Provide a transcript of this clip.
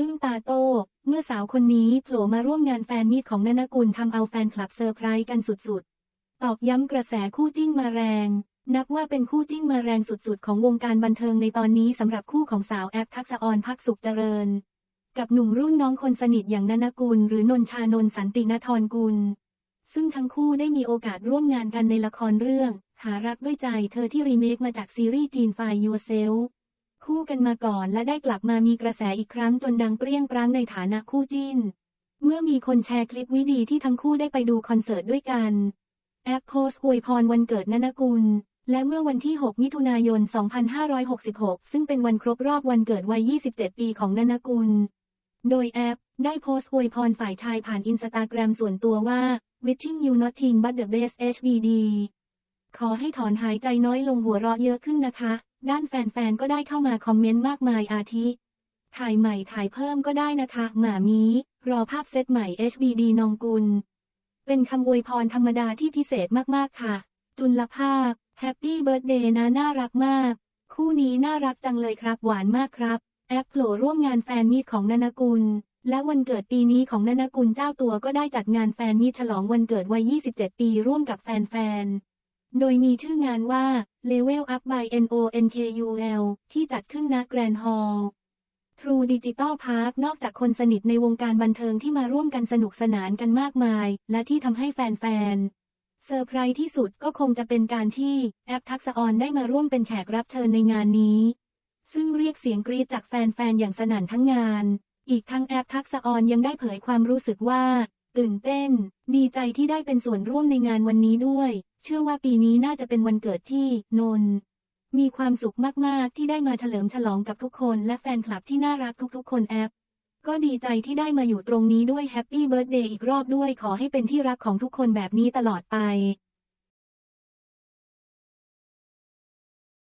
อึ้งตาโต เมื่อสาวคนนี้โผล่มาร่วมงานแฟนมีตของนนกุลทำเอาแฟนคลับเซอร์ไพรส์กันสุดๆ ตอกย้ำกระแสคู่จิ้นมาแรง นับว่าเป็นคู่จิ้นมาแรงสุดๆ ของวงการบันเทิงในตอนนี้สำหรับคู่ของสาวแอปทักษออนพักสุขเจริญ กับหนุ่มรุ่นน้องคนสนิทอย่างนนกุล หรือนนชานนสันตินทรกุล ซึ่งทั้งคู่ได้มีโอกาสร่วมงานกันในละครเรื่อง หารักด้วยใจเธอที่รีเมคมาจากซีรีส์จีนไฟยูเซล คู่กันมาก่อนและได้กลับมามีกระแสอีกครั้งจนดังเปรี้ยงปร้างในฐานะคู่จิ้น เมื่อมีคนแชร์คลิปวิดีที่ทั้งคู่ได้ไปดูคอนเสิร์ตด้วยกัน แอปโพสต์อวยพรวันเกิดนนกุล และเมื่อวันที่ 6 มิถุนายน 2566 ซึ่งเป็นวันครบรอบวันเกิดวัย 27 ปีของนนกุล โดยแอปได้โพสต์อวยพรฝ่ายชายผ่านอินสตาแกรมส่วนตัวว่า wishing you nothing but the best HBD ขอให้ถอนหายใจน้อยลงหัวเราะเยอะขึ้นนะคะ ด้านแฟนๆ ก็ได้เข้ามาคอมเมนต์มากมายอาทิ ถ่ายใหม่ถ่ายเพิ่มก็ได้นะคะ หมามี รอภาพเซตใหม่ HBD นองกุล เป็นคำอวยพรธรรมดาที่พิเศษมากๆค่ะ จุลภาพแฮปปี้เบิร์ดเดย์นะน่ารักมาก คู่นี้น่ารักจังเลยครับ หวานมากครับ แอปโผล่ร่วมงานแฟนมีตของนนกุล และวันเกิดปีนี้ของนนกุลเจ้าตัวก็ได้จัดงานแฟนมีตฉลองวันเกิดวัย 27 ปีร่วมกับแฟนๆ โดยมีชื่องานว่า Level Up by NONKUL ที่จัดขึ้นณแกรนด์ฮอลล์ True Digital Park นอกจากคนสนิทในวงการบันเทิงที่มาร่วมกันสนุกสนานกันมากมาย และที่ทำให้แฟนๆเซอร์ไพรส์ที่สุดก็คงจะเป็นการที่แอปทักษออนได้มาร่วมเป็นแขกรับเชิญในงานนี้ ซึ่งเรียกเสียงกรี๊ดจากแฟนๆอย่างสนั่นทั้งงาน อีกทั้งแอปทักษออนยังได้เผยความรู้สึกว่า ตื่นเต้น ดีใจที่ได้เป็นส่วนร่วมในงานวันนี้ด้วย เชื่อว่าปีนี้น่าจะเป็นวันเกิดที่นนมีความสุขมาก ๆ ที่ได้มาเฉลิมฉลองกับทุกคน และแฟนคลับที่น่ารักทุกๆ คนแอป ก็ดีใจที่ได้มาอยู่ตรงนี้ด้วยแฮปปี้เบิร์ดเดย์อีกรอบด้วยขอให้เป็นที่รักของทุกคนแบบนี้ตลอดไป